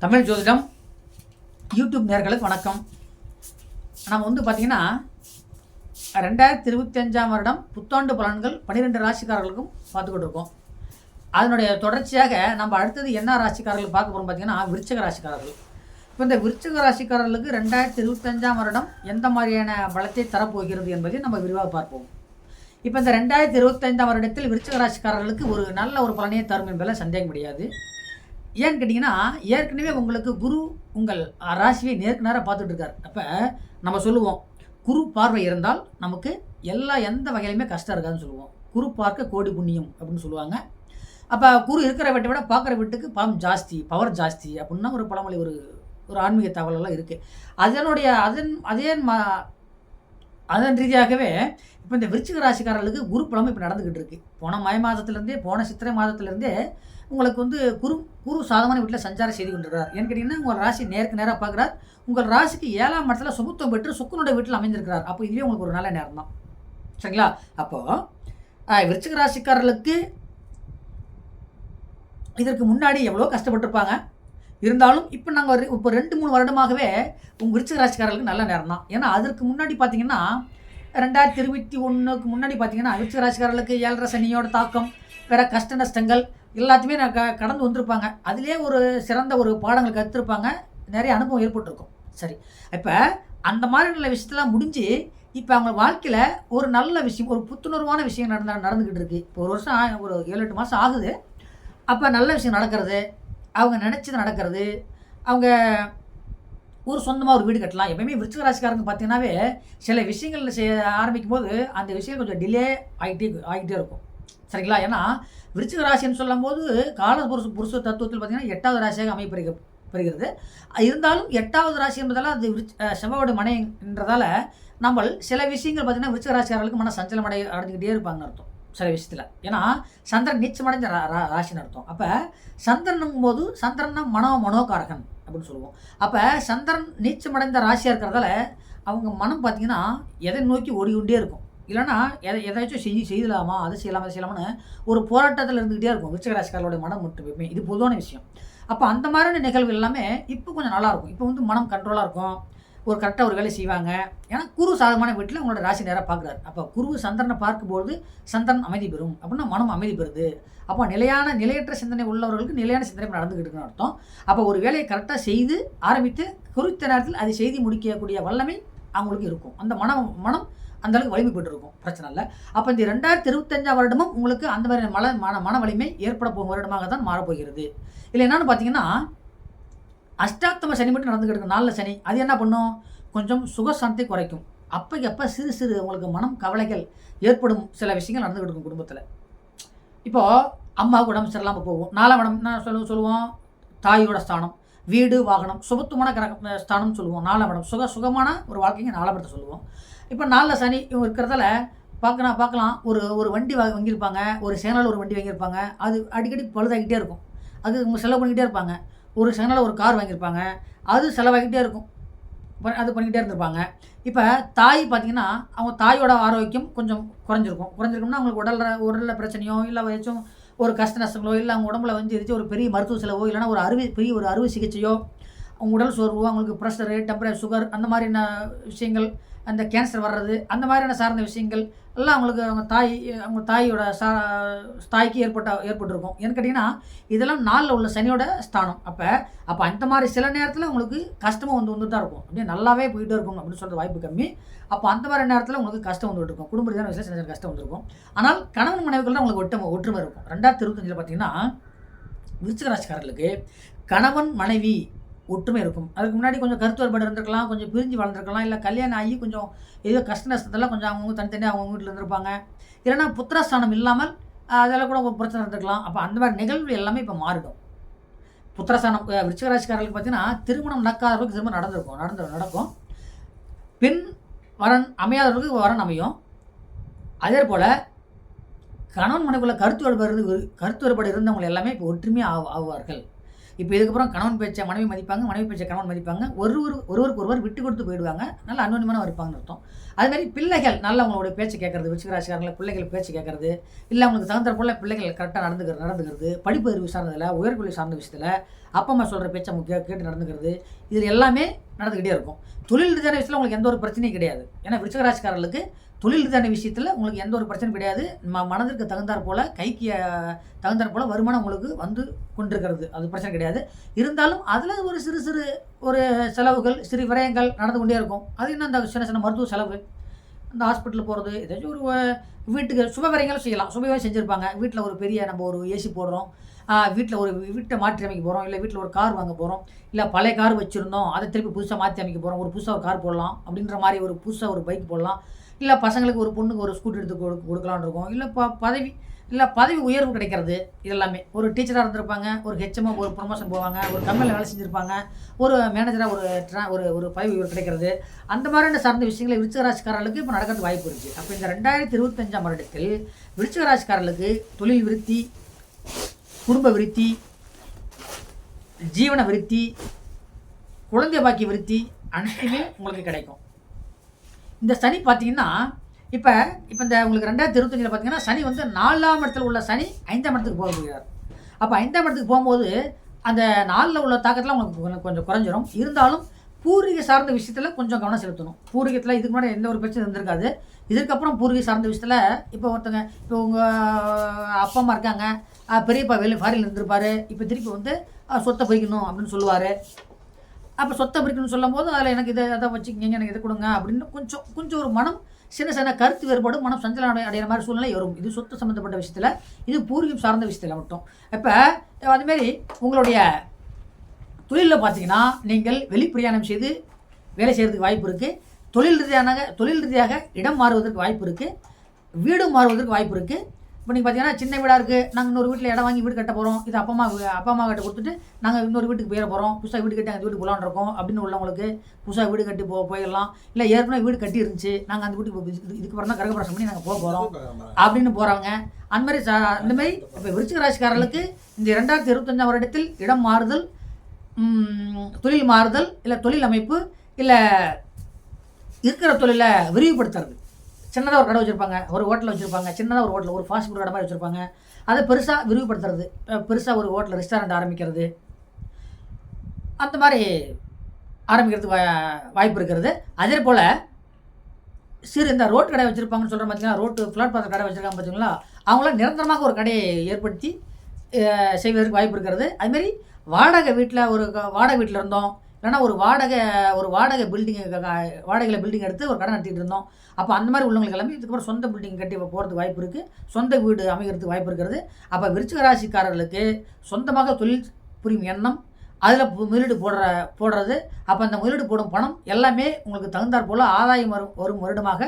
தமிழ் ஜோதிடம் யூடியூப் நேர்களுக்கு வணக்கம். நம்ம வந்து பார்த்திங்கன்னா ரெண்டாயிரத்தி இருபத்தஞ்சாம் வருடம் புத்தாண்டு பலன்கள் பன்னிரெண்டு ராசிக்காரர்களுக்கும் பார்த்துக்கிட்டு இருக்கோம் அதனுடைய தொடர்ச்சியாக நம்ம அடுத்தது என்ன ராசிக்காரர்கள் பார்க்க போகிறோம் பார்த்தீங்கன்னா விருச்சக ராசிக்காரர்கள். இப்போ இந்த விருச்சக ராசிக்காரர்களுக்கு ரெண்டாயிரத்தி இருபத்தஞ்சாம் வருடம் எந்த மாதிரியான பலத்தை தரப்போகிறது என்பதை நம்ம விரிவாக பார்ப்போம். இப்போ இந்த ரெண்டாயிரத்தி இருபத்தைந்தாம் வருடத்தில் விருச்சக ராசிக்காரர்களுக்கு ஒரு நல்ல ஒரு பலனையை தரும் என்பதில் சந்தேகம் கிடையாது. ஏன்னு கேட்டிங்கன்னா ஏற்கனவே உங்களுக்கு குரு உங்கள் ராசியை நேருக்கு நேராக பார்த்துட்டு இருக்கார் அப்போ நம்ம சொல்லுவோம் குரு பார்வை இருந்தால் நமக்கு எல்லா எந்த வகையிலுமே கஷ்டம் இருக்காதுன்னு சொல்லுவோம். குரு பார்க்க கோடி புண்ணியம் அப்படின்னு சொல்லுவாங்க. அப்போ குரு இருக்கிற வீட்டை விட பார்க்குற வீட்டுக்கு பலம் ஜாஸ்தி பவர் ஜாஸ்தி அப்படின்னா ஒரு பழமொழி ஒரு ஒரு ஆன்மீக தகவலெல்லாம் இருக்குது அதனுடைய அதன் அதே ம அதன் ரீதியாகவே இப்போ இந்த விருச்சிக ராசிக்காரர்களுக்கு குரு பலம் இப்போ நடந்துக்கிட்டு இருக்கு. போன மை மாதத்துலேருந்தே போன சித்திரை மாதத்துலேருந்தே உங்களுக்கு வந்து குரு குரு சாதமான வீட்டில் சஞ்சாரம் செய்து கொண்டிருக்கிறார். ஏன்னு கேட்டிங்கன்னா உங்கள் ராசி நேருக்கு நேராக பார்க்குறார். உங்கள் ராசிக்கு ஏழாம் இடத்துல சுகுத்துவம் பெற்று சுக்கனுடைய வீட்டில் அமைஞ்சிருக்கிறார் அப்போ இதுவே உங்களுக்கு ஒரு நல்ல நேரம் தான் சரிங்களா அப்போது விருச்சிக ராசிக்காரர்களுக்கு இதற்கு முன்னாடி எவ்வளோ கஷ்டப்பட்டிருப்பாங்க. இருந்தாலும் இப்போ நாங்கள் இப்போ ரெண்டு மூணு வருடமாகவே உங்கள் விருச்சிக ராசிக்காரர்களுக்கு நல்ல நேரம் தான் ஏன்னா அதற்கு முன்னாடி பார்த்தீங்கன்னா ரெண்டாயிரத்தி இருபத்தி ஒன்றுக்கு முன்னாடி பார்த்தீங்கன்னா விருச்சிக ராசிக்காரர்களுக்கு ஏழரை சனியோட தாக்கம் வேறு கஷ்ட நஷ்டங்கள் எல்லாத்தையுமே நான் க கடந்து வந்திருப்பாங்க. அதிலே ஒரு சிறந்த ஒரு பாடங்கள் கற்றுருப்பாங்க நிறைய அனுபவம் ஏற்பட்டிருக்கும். சரி. இப்போ அந்த மாதிரி உள்ள விஷயத்தெல்லாம் முடிஞ்சு இப்போ அவங்க வாழ்க்கையில் ஒரு நல்ல விஷயம் ஒரு புத்துணர்வான விஷயம் நடந்த நடந்துக்கிட்டு இருக்குது இப்போ ஒரு வருஷம் ஒரு ஏழு எட்டு மாதம் ஆகுது. அப்போ நல்ல விஷயம் நடக்கிறது அவங்க நினச்சது நடக்கிறது அவங்க ஒரு சொந்தமாக ஒரு வீடு கட்டலாம். எப்பயுமே விருச்சிக ராசிக்காரங்க பார்த்தீங்கன்னாவே சில விஷயங்கள் செய்ய ஆரம்பிக்கும் போது அந்த விஷயம் கொஞ்சம் டிலே ஆகிட்டே ஆகிட்டே இருக்கும். சரிங்களா? ஏன்னா விருச்சிக ராசின்னு சொல்லும்போது கால புருஷ புருஷ தத்துவத்தில் பார்த்தீங்கன்னா எட்டாவது ராசியாக அமைப்பெறுக பெறுகிறது. இருந்தாலும் எட்டாவது ராசி என்பதால் அது விருச்ச அஹ் மனைன்றதால நம்ம சில விஷயங்கள் பார்த்தீங்கன்னா விருச்சிக ராசிக்காரர்களுக்கு மன சஞ்சலம் அடை அடைஞ்சிக்கிட்டே இருப்பாங்கன்னு அர்த்தம் சில விஷயத்தில். ஏன்னா சந்திரன் நீச்சமடைஞ்ச ரா ரா- ராசின்னு அர்த்தம். அப்போ சந்திரனும் போது சந்திரன்னா மனோ மனோகாரகன் அப்படின்னு சொல்லுவோம். அப்போ சந்திரன் நீச்சமடைந்த ராசியாக இருக்கிறதால அவங்க மனம் பார்த்தீங்கன்னா எதை நோக்கி ஓடிக்கொண்டே இருக்கும். இல்லைன்னா எதை எதாச்சும் செஞ்சு செய்யலாமா? அது செய்யலாமா? அதை செய்யலாமான்னு ஒரு போராட்டத்தில் இருந்துக்கிட்டே இருக்கும். விருச்சிக ராசிக்காரர்களுடைய மனம் மட்டுமே இது பொதுவான விஷயம். அப்போ அந்த மாதிரியான நிகழ்வு எல்லாமே இப்போ கொஞ்சம் நல்லாயிருக்கும் இப்போ வந்து மனம் கண்ட்ரோலாக இருக்கும். ஒரு கரெக்டாக ஒரு வேலை செய்வாங்க. ஏன்னா குரு சாதகமான வீட்டில் உங்களோட ராசி நேராக பார்க்குறாரு அப்போ குரு சந்திரனை பார்க்கும்போது சந்திரன் அமைதி பெறும். அப்படின்னா மனம் அமைதி பெறுது. அப்போ நிலையான நிலையற்ற சிந்தனை உள்ளவர்களுக்கு நிலையான சிந்தனை நடந்துக்கிட்டு இருக்குன்னு அர்த்தம். அப்போ ஒரு வேலையை கரெக்டாக செய்து ஆரம்பித்து குறித்த நேரத்தில் அதை செய்து முடிக்கக்கூடிய வல்லமை அவங்களுக்கு இருக்கும். அந்த மனம் மனம் அந்தளவுக்கு வலிமை பெற்று இருக்கும் பிரச்சனை இல்லை. அப்போ இந்த ரெண்டாயிரத்தி இருபத்தஞ்சாம் வருடமும் உங்களுக்கு அந்த மாதிரி மல மன மன வலிமை ஏற்பட போகும் வருடமாக தான் மாறப்போகிறது. இல்லை என்னன்னு பார்த்தீங்கன்னா அஷ்டாத்தம சனி மட்டும் நடந்துக்கிட்டு இருக்கு. நாளில் சனி. அது என்ன பண்ணும்? கொஞ்சம் சுகசாந்தி குறைக்கும். அப்போக்கு அப்போ சிறு சிறு உங்களுக்கு மனம் கவலைகள் ஏற்படும் சில விஷயங்கள் நடந்துக்கிட்டு இருக்கும் குடும்பத்தில். இப்போது அம்மாவுக்கு உடம்பு சரியில்லாமல் போகும். நாலாம் இடம் என்ன சொல்லுவோம்? சொல்லுவோம். தாயோட ஸ்தானம். வீடு வாகனம் சுபத்துவமான கிரக ஸ்தானம்னு சொல்லுவோம். நாலாம் இடம் சுக சுகமான ஒரு வாழ்க்கைங்க நாலாம் இடத்தை சொல்லுவோம். இப்போ நாலில் சனி இவங்க இருக்கிறதால பார்க்கலாம் பார்க்கலாம். ஒரு ஒரு வண்டி வா வாங்கியிருப்பாங்க. ஒரு சேனலில் ஒரு வண்டி வாங்கியிருப்பாங்க. அது அடிக்கடி பழுதாகிட்டே இருக்கும். அது இவங்க செலவு பண்ணிக்கிட்டே இருப்பாங்க. ஒரு சேனலில் ஒரு கார் வாங்கியிருப்பாங்க. அது செலவாகிட்டே இருக்கும். ப- அது பண்ணிக்கிட்டே இருந்திருப்பாங்க. இப்போ தாய் பார்த்திங்கன்னா அவங்க தாயோட ஆரோக்கியம் கொஞ்சம் குறைஞ்சிருக்கும். குறைஞ்சிருக்கும்னா அவங்களுக்கு உடலில் உடலில் பிரச்சனையோ இல்லை ஏதாச்சும் ஒரு கஷ்ட நஷ்டங்களோ இல்லை அவங்க உடம்புல வந்து எதாச்சும் ஒரு பெரிய மருத்துவ செலவோ இல்லைன்னா ஒரு அறுவை பெரிய ஒரு அறுவை சிகிச்சையோ அவங்க உடல் சோர்வோ அவங்களுக்கு ப்ரெஷரு டெம்பரேச்சர் சுகர் அந்த மாதிரியான விஷயங்கள் அந்த கேன்சர் வர்றது அந்த மாதிரியான சார்ந்த விஷயங்கள் எல்லாம் அவங்களுக்கு அவங்க தாய் அவங்க தாயோட சா தாய்க்கு ஏற்பட்ட ஏற்பட்டிருக்கும். ஏன்னு கேட்டிங்கன்னா இதெல்லாம் நாளில் உள்ள சனியோட ஸ்தானம். அப்போ அப்போ அந்த மாதிரி சில நேரத்தில் உங்களுக்கு கஷ்டமும் வந்து வந்துட்டு தான் இருக்கும். அப்படியே நல்லாவே போயிட்டு இருக்கும் அப்படின்னு சொல்கிற வாய்ப்பு கம்மி. அப்போ அந்த மாதிரி நேரத்தில் உங்களுக்கு கஷ்டம் வந்துட்டு இருக்கும். குடும்ப ரீதியான விஷயம் சின்ன சின்ன கஷ்டம் வந்திருக்கும். ஆனால் கணவன் மனைவிகள் தான் உங்களுக்கு ஒற்றுமை ஒற்றுமை இருக்கும். ரெண்டாயிரத்தி இருபத்தஞ்சில் பார்த்தீங்கன்னா விருச்சிக ராசிக்காரர்களுக்கு கணவன் மனைவி ஒற்றுமை இருக்கும். அதுக்கு முன்னாடி கொஞ்சம் கருத்து வேறுபாடு இருந்திருக்கலாம் கொஞ்சம் பிரிஞ்சு வளர்ந்துருக்கலாம் இல்லை கல்யாணம் ஆகி கொஞ்சம் ஏதோ கஷ்ட நஷ்டத்தெல்லாம் கொஞ்சம் அவங்கவுங்க தனித்தனியாக அவங்க வீட்டில் இருந்திருப்பாங்க. இல்லைன்னா புத்திரஸ்தானம் இல்லாமல் அதெல்லாம் கூட ஒரு பிரச்சனை இருந்திருக்கலாம். அப்போ அந்த மாதிரி நிகழ்வு எல்லாமே இப்போ மாறிடும். புத்திரஸ்தானம் அஹ், பார்த்தீங்கன்னா திருமணம் நடக்காதவர்களுக்கு திரும்ப நடந்திருக்கும். நடந்து நடக்கும். பெண் வரன் அமையாதவர்களுக்கு வரன் அமையும். அதே போல் கணவன் மனைவிக்குள்ள கருத்து வேறுபாடு கருத்து வேறுபாடு இருந்தவங்க எல்லாமே இப்போ ஒற்றுமையாக ஆவு ஆவார்கள். இப்போ இதுக்கப்புறம் கணவன் பேச்சை மனைவி மதிப்பாங்க மனைவி பேச்சை கணவன் மதிப்பாங்க. ஒரு ஒரு ஒருவருக்கு ஒருவர் விட்டு கொடுத்து போயிடுவாங்க. நல்ல அன்னோன்யமான இருப்பாங்கன்னு அர்த்தம். அது மாதிரி பிள்ளைகள் நல்ல அவங்களோட பேச்சு கேட்கறது விச்சிகராசிக்காரங்கள பிள்ளைகள் பேச்சு கேட்கறது இல்லை அவங்களுக்கு தகுந்த போல பிள்ளைகள் கரெக்டாக நடந்துக்கிறது நடந்துக்கிறது படிப்பு அறிவு சார்ந்ததில் உயர்கல்வி சார்ந்த விஷயத்தில் அப்பா அம்மா சொல்கிற பேச்சை முக்கிய கேட்டு நடந்துக்கிறது இது எல்லாமே நடந்துக்கிட்டே இருக்கும். தொழில் ரீதியான விஷயத்தில் உங்களுக்கு எந்த ஒரு பிரச்சனையும் கிடையாது. ஏன்னா விருச்சிகராசிக்காரர்களுக்கு தொழில் ரீதியான விஷயத்தில் உங்களுக்கு எந்த ஒரு பிரச்சனையும் கிடையாது. ம மனதிற்கு தகுந்தாற் போல் கைக்கு அஹ், தகுந்தாற் போல் வருமானம் உங்களுக்கு வந்து கொண்டிருக்கிறது. அது பிரச்சனை கிடையாது. இருந்தாலும் அதில் ஒரு சிறு சிறு ஒரு செலவுகள் சிறு விரயங்கள் நடந்து கொண்டே இருக்கும். அது என்ன அந்த சின்ன சின்ன மருத்துவ செலவு அந்த ஹாஸ்பிட்டல் போகிறது ஏதாச்சும் ஒரு வீட்டுக்கு சுப விரயங்களும் செய்யலாம். சுபவே செஞ்சுருப்பாங்க. வீட்டில் ஒரு பெரிய நம்ம ஒரு ஏசி போடுறோம். வீட்டில் ஒரு வீட்டை மாற்றி அமைக்க போகிறோம் இல்லை வீட்டில் ஒரு கார் வாங்க போகிறோம் இல்லை பழைய கார் வச்சுருந்தோம். அதை திருப்பி புதுசாக மாற்றி அமைக்க போகிறோம் ஒரு புதுசாக ஒரு கார் போடலாம். அப்படின்ற மாதிரி ஒரு புதுசாக ஒரு பைக் போடலாம். இல்லை பசங்களுக்கு ஒரு பொண்ணுக்கு ஒரு ஸ்கூட்டி எடுத்து கொடு கொடுக்கலான்னு இருக்கோம். இல்லை ப பதவி இல்லை பதவி உயர்வு கிடைக்கிறது இதெல்லாமே. ஒரு டீச்சராக இருந்திருப்பாங்க ஒரு ஹெச்எம்மாக ஒரு ப்ரொமோஷன் போவாங்க ஒரு கம்பெனியில் வேலை செஞ்சுருப்பாங்க ஒரு மேனேஜராக ஒரு ட்ரா ஒரு ஒரு பதவி உயர்வு கிடைக்கிறது. அந்த மாதிரியான சார்ந்த விஷயங்களை விருச்சிகராசிக்காரர்களுக்கு இப்போ நடக்கிறது வாய்ப்பு இருக்குது அப்போ இந்த ரெண்டாயிரத்தி இருபத்தஞ்சாம் வருடத்தில் விருச்சிகராசிக்காரர்களுக்கு தொழில் விருத்தி குடும்ப விருத்தி ஜீவன விருத்தி குழந்தை பாக்கி விருத்தி அனைத்துமே உங்களுக்கு கிடைக்கும். இந்த சனி பார்த்தீங்கன்னா இப்போ இப்போ இந்த உங்களுக்கு ரெண்டாயிரத்தி இருபத்தஞ்சில் பார்த்தீங்கன்னா சனி வந்து நாலாம் இடத்துல உள்ள சனி ஐந்தாம் இடத்துக்கு போக போகிறார். அப்போ ஐந்தாம் இடத்துக்கு போகும்போது அந்த நாளில் உள்ள தாக்கத்தில் உங்களுக்கு கொஞ்சம் கொஞ்சம் குறைஞ்சிரும். இருந்தாலும் பூர்வீக சார்ந்த விஷயத்தில் கொஞ்சம் கவனம் செலுத்தணும். பூர்வீகத்தில் இதுக்கு முன்னாடி எந்த ஒரு பிரச்சனை இருந்திருக்காது. இதுக்கப்புறம் பூர்வீக சார்ந்த விஷயத்தில் இப்போ ஒருத்தங்க இப்போ உங்கள் அப்பா அம்மா இருக்காங்க. பெரியப்பா வெளியே ஃபாரின் இருந்திருப்பாரு. இப்போ திருப்பி வந்து சொத்தை பொய்க்கணும் அப்படின்னு சொல்லுவார். அப்போ சொத்தை பிரிக்கணும்னு சொல்லும்போது அதில் எனக்கு இதை அதை வச்சுக்கிங்க எனக்கு இதை கொடுங்க அப்படின்னு கொஞ்சம் கொஞ்சம் ஒரு மனம் சின்ன சின்ன கருத்து வேறுபாடு மனம் சஞ்சலம் அடை அடைகிற மாதிரி சூழ்நிலை வரும். இது சொத்து சம்மந்தப்பட்ட விஷயத்தில் இது பூர்வீகம் சார்ந்த விஷயத்தில் மட்டும். இப்போ அதுமாரி உங்களுடைய தொழிலில் பார்த்தீங்கன்னா நீங்கள் வெளிப்பிரயாணம் செய்து வேலை செய்கிறதுக்கு வாய்ப்பு இருக்குது தொழில் ரீதியான தொழில் ரீதியாக இடம் மாறுவதற்கு வாய்ப்பு இருக்குது வீடு மாறுவதற்கு வாய்ப்பு இருக்குது இப்போ நீங்கள் பார்த்தீங்கன்னா சின்ன வீடாக இருக்குது நாங்கள் இன்னொரு வீட்டில் இடம் வாங்கி வீடு கட்ட போகிறோம் இது அப்பா அம்மா அப்பா அம்மா கிட்ட கொடுத்துட்டு நாங்கள் இன்னொரு வீட்டுக்கு போயிட போகிறோம் புதுசாக வீடு கட்டி அந்த வீட்டுக்கு போகலான்னு இருக்கோம் அப்படின்னு உள்ளவங்களுக்கு புதுசாக வீடு கட்டி போ போயிடலாம். இல்லை ஏற்கனவே வீடு கட்டி இருந்துச்சு. நாங்கள் அந்த வீட்டுக்கு இது- இதுக்கு அப்புறம் தான் கரகப்பிரசம் பண்ணி நாங்கள் போக போகிறோம் அப்படின்னு போகிறவங்க அந்த மாதிரி ச- அந்த மாதிரி இப்போ விருச்சிக ராசிக்காரர்களுக்கு இந்த ரெண்டாயிரத்தி இருபத்தஞ்சாம் வருடத்தில் இடம் மாறுதல் தொழில் மாறுதல் இல்லை தொழில் அமைப்பு இல்லை இருக்கிற தொழிலை விரிவுபடுத்துறது. சின்னதாக ஒரு கடை வச்சுருப்பாங்க ஒரு ஹோட்டல் வச்சுருப்பாங்க சின்னதாக ஒரு ஹோட்டல் ஒரு ஃபாஸ்ட் ஃபுட் கடை மாதிரி வச்சுருப்பாங்க. அதை பெருசாக விரிவுபடுத்துறது பெருசாக ஒரு ஹோட்டல் ரெஸ்டாரண்ட் ஆரம்பிக்கிறது. அந்த மாதிரி ஆரம்பிக்கிறதுக்கு வாய்ப்பு இருக்கிறது. அதே போல் சிறு இந்த ரோட் கடை வச்சுருப்பாங்கன்னு சொல்கிற பார்த்தீங்கன்னா ரோட்டு ஃப்ளாட் பாத்திர கடை வச்சுருக்காங்க பார்த்தீங்களா அவங்களாம் நிரந்தரமாக ஒரு கடையை ஏற்படுத்தி செய்வதற்கு வாய்ப்பு இருக்கிறது. அதுமாரி வாடகை வீட்டில் ஒரு வாடகை வீட்டில் இருந்தோம் இல்லைன்னா ஒரு வாடகை ஒரு வாடகை பில்டிங் வாடகையில் பில்டிங் எடுத்து ஒரு கடை நடத்திட்டு இருந்தோம். அப்போ அந்த மாதிரி உள்ளவங்களுக்கு எல்லாமே இதுக்கப்புறம் சொந்த பில்டிங் கட்டி போகிறதுக்கு வாய்ப்பு இருக்குது சொந்த வீடு அமைகிறதுக்கு வாய்ப்பு இருக்கிறது. அப்போ விருச்சிக ராசிக்காரர்களுக்கு சொந்தமாக தொழில் புரியும் எண்ணம் அதில் முதலீடு போடுற போடுறது. அப்போ அந்த முதலீடு போடும் பணம் எல்லாமே உங்களுக்கு தகுந்தாற் போல் ஆதாயம் வரும் வரும் வருடமாக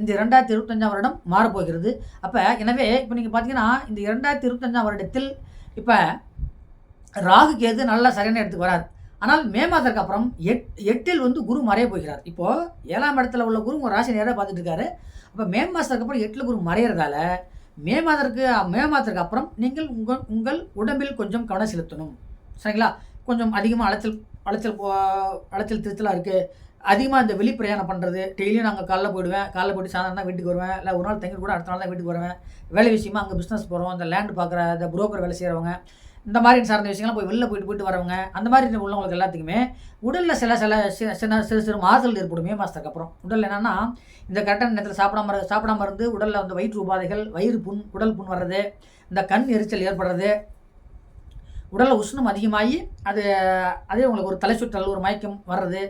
இந்த இரண்டாயிரத்தி இருபத்தஞ்சாம் வருடம் மாறப்போகிறது. அப்போ எனவே இப்போ நீங்கள் பார்த்தீங்கன்னா இந்த இரண்டாயிரத்தி இருபத்தஞ்சாம் வருடத்தில் இப்போ ராகு கேது நல்லா சரியான இடத்துக்கு வராது ஆனால் மே மாதத்துக்கு அப்புறம் எட் எட்டில் வந்து குரு மறைய போகிறார். இப்போது ஏழாம் இடத்துல உள்ள குரு உங்கள் ராசி நேராக பார்த்துட்டு இருக்காரு. அப்போ மே மாதத்துக்கு அப்புறம் எட்டில் குரு மறையிறதால மே மாதத்துக்கு மே மாதத்துக்கு அப்புறம் நீங்கள் உங்கள் உங்கள் உடம்பில் கொஞ்சம் கவனம் செலுத்தணும். சரிங்களா? கொஞ்சம் அதிகமாக அலைச்சல் அலைச்சல் போ அலைச்சல் திருத்தலாக இருக்குது அதிகமாக இந்த வெளி பிரயாணம் பண்ணுறது டெய்லியும் நாங்கள் காலைல போயிடுவேன். காலைல போயிட்டு சாயந்தரம் தான் வீட்டுக்கு வருவேன். இல்லை ஒரு நாள் தங்கி கூட அடுத்த நாள் தான் வீட்டுக்கு வருவேன். வேலை விஷயமா அங்கே பிஸ்னஸ் போகிறோம் இந்த லேண்ட் பார்க்குற இந்த புரோக்கர் வேலை செய்கிறவங்க இந்த மாதிரி சார்ந்த விஷயங்கள்லாம் போய் வெளில போயிட்டு போயிட்டு வரவங்க அந்த மாதிரி உள்ளவங்களுக்கு எல்லாத்துக்குமே உடலில் சில சில சி- சின்ன சிறு சிறு மாறுதல் ஏற்படும் மே மாதத்துக்கு அப்புறம் உடல் என்னென்னா இந்த கரெக்டான நேரத்தில் சாப்பிடாம சாப்பிடாம இருந்து உடலில் வந்து வயிற்று உபாதைகள் வயிறு புண் உடல் புண் வர்றது இந்த கண் எரிச்சல் ஏற்படுறது உடலில் உஷ்ணம் அதிகமாகி அது அதே உங்களுக்கு ஒரு தலை சுற்றல் ஒரு மயக்கம் வர்றது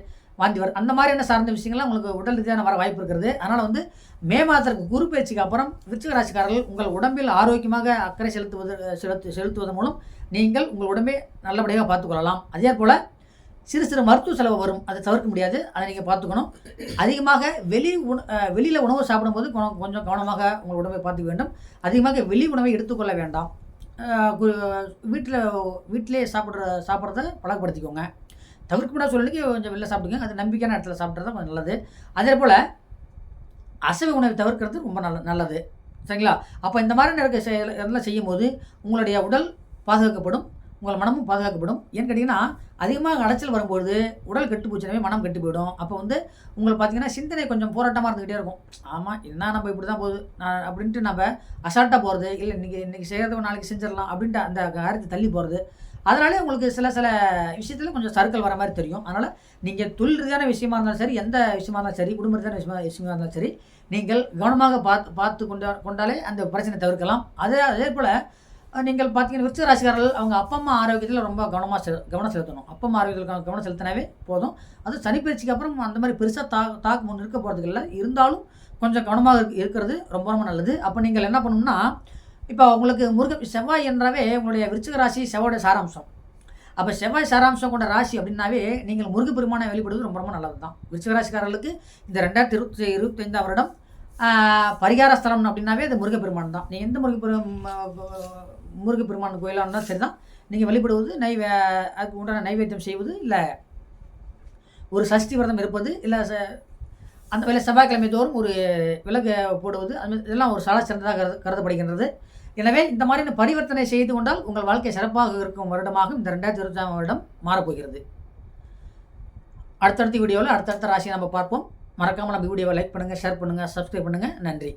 வாந்தி வரும் அந்த மாதிரியான சார்ந்த விஷயங்கள்லாம் உங்களுக்கு உடல் ரீதியான வர வாய்ப்பு இருக்கிறது அதனால் வந்து மே மாதத்திற்கு குரு பயிற்சிக்கு அப்புறம் விருச்சிக ராசிக்காரர்கள் உங்கள் உடம்பில் ஆரோக்கியமாக அக்கறை செலுத்துவது செலுத்து செலுத்துவதன் மூலம் நீங்கள் உங்கள் உடம்பை நல்லபடியாக பார்த்துக்கொள்ளலாம். அதே போல் சிறு சிறு மருத்துவ செலவு வரும். அதை தவிர்க்க முடியாது. அதை நீங்கள் பார்த்துக்கணும். அதிகமாக வெளி உண வெளியில் உணவு சாப்பிடும்போது கொஞ்சம் கவனமாக உங்கள் உடம்பை பார்த்துக்க வேண்டும். அதிகமாக வெளி உணவை எடுத்துக்கொள்ள வேண்டாம். வீட்டில் வீட்டிலே சாப்பிட்ற சாப்பிட்றத பழக்கப்படுத்திக்கோங்க. தவிர்க்க முடியாத சூழ்நிலைக்கு கொஞ்சம் வெளில சாப்பிடுங்க. அது நம்பிக்கையான இடத்துல சாப்பிட்றது கொஞ்சம் நல்லது. அதே போல் அசைவ உணவை தவிர்க்கிறது ரொம்ப நல்ல நல்லது. சரிங்களா? அப்போ இந்த மாதிரி இருக்க இதெல்லாம் செய்யும் போது உங்களுடைய உடல் பாதுகாக்கப்படும். உங்கள் மனமும் பாதுகாக்கப்படும். ஏன்னு கேட்டிங்கன்னா அதிகமாக அலைச்சல் வரும்பொழுது உடல் கெட்டு போச்சுனாவே மனம் கெட்டு போயிடும். அப்போ வந்து உங்களுக்கு பார்த்தீங்கன்னா சிந்தனை கொஞ்சம் போராட்டமாக இருந்துக்கிட்டே இருக்கும். ஆமாம் என்ன நம்ம இப்படி தான் போகுது? நான் அப்படின்ட்டு நம்ம அசால்ட்டாக போகிறது இல்லை இன்றைக்கி இன்றைக்கி செய்கிறத நாளைக்கு செஞ்சிடலாம் அப்படின்ட்டு அந்த காரியத்தை தள்ளி போகிறது அதனாலே உங்களுக்கு சில சில விஷயத்தில் கொஞ்சம் சர்க்கிள் வர மாதிரி தெரியும். அதனால் நீங்கள் தொழில் ரீதியான விஷயமா இருந்தாலும் சரி எந்த விஷயமா இருந்தாலும் சரி குடும்ப ரீதியான விஷயமா விஷயமா இருந்தாலும் சரி நீங்கள் கவனமாக பார்த்து பார்த்து கொண்டா கொண்டாலே அந்த பிரச்சனை தவிர்க்கலாம். அதே அதே போல் நீங்கள் பார்த்தீங்கன்னா விருச்சிக ராசிக்காரர்கள் அவங்க அப்பா அம்மா ஆரோக்கியத்தில் ரொம்ப கவனமாக செ கவனம் செலுத்தணும். அப்பா அம்மா ஆரோக்கியத்தில் கவனம் செலுத்தினாவே போதும். அது சனிப்பயிற்சிக்கு அப்புறம் அந்த மாதிரி பெருசாக தா தாக்கு முன் இருக்க போகிறதுக்கு இல்லை. இருந்தாலும் கொஞ்சம் கவனமாக இருக்கிறது ரொம்ப ரொம்ப நல்லது. அப்போ நீங்கள் என்ன பண்ணணும்னா இப்போ உங்களுக்கு முருக செவ்வாய் என்றாவே உங்களுடைய விருச்சிக ராசி செவ்வாயோட சாராம்சம். அப்போ செவ்வாய் சாராம்சம் கொண்ட ராசி அப்படின்னாவே நீங்கள் முருகப்பெருமானை வெளிப்படுவது ரொம்ப ரொம்ப நல்லது தான் விருச்சிக ராசிக்காரர்களுக்கு இந்த ரெண்டாயிரத்தி இருபத்தி இருபத்தைந்தாம் வருடம் பரிகார ஸ்தலம் அப்படின்னாவே அது முருகப்பெருமான் தான். நீங்கள் எந்த முருகப்பெரும் முருகப்பெருமான் கோயிலாக இருந்தாலும் சரி தான் நீங்கள் வழிபடுவது நைவே அதுக்கு உண்டான நைவேத்தியம் செய்வது இல்லை ஒரு சஷ்டி விரதம் இருப்பது இல்லை ச- அந்த வேலை செவ்வாய்க்கிழமை தோறும் ஒரு விலகு போடுவது அது இதெல்லாம் ஒரு சால சிறந்ததாக கருதப்படுகின்றது. எனவே இந்த மாதிரியான பரிவர்த்தனை செய்து கொண்டால் உங்கள் வாழ்க்கை சிறப்பாக இருக்கும் வருடமாகும். இந்த ரெண்டாயிரத்தி இருபத்தாம் வருடம் மாறப்போகிறது. அடுத்தடுத்த வீடியோவில் அடுத்தடுத்த ராசியை நம்ம பார்ப்போம். மறக்காமல் நம்ம வீடியோவை லைக் பண்ணுங்கள் ஷேர் பண்ணுங்கள் சப்ஸ்கிரைப் பண்ணுங்கள் நன்றி.